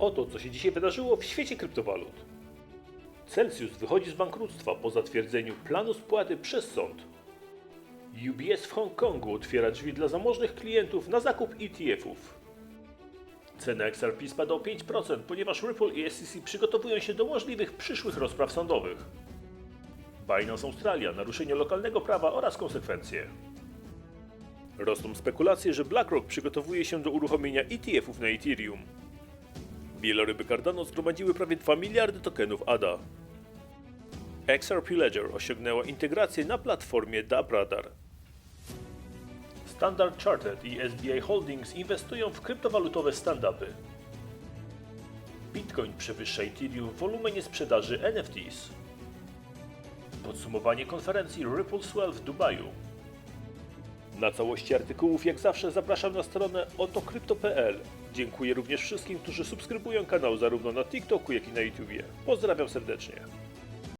Oto, co się dzisiaj wydarzyło w świecie kryptowalut. Celsius wychodzi z bankructwa po zatwierdzeniu planu spłaty przez sąd. UBS w Hongkongu otwiera drzwi dla zamożnych klientów na zakup ETF-ów. Cena XRP spada o 5%, ponieważ Ripple i SEC przygotowują się do możliwych przyszłych rozpraw sądowych. Binance Australia, naruszenie lokalnego prawa oraz konsekwencje. Rosną spekulacje, że BlackRock przygotowuje się do uruchomienia ETF-ów na Ethereum. Wieloryby Cardano zgromadziły prawie 2 miliardy tokenów ADA. XRP Ledger osiągnęła integrację na platformie Dabradar. Standard Chartered i SBI Holdings inwestują w kryptowalutowe stand-upy. Bitcoin przewyższa Ethereum w wolumenie sprzedaży NFTs. Podsumowanie konferencji Ripple Swell w Dubaju. Na całości artykułów jak zawsze zapraszam na stronę otokrypto.pl. Dziękuję również wszystkim, którzy subskrybują kanał zarówno na TikToku, jak i na YouTubie. Pozdrawiam serdecznie.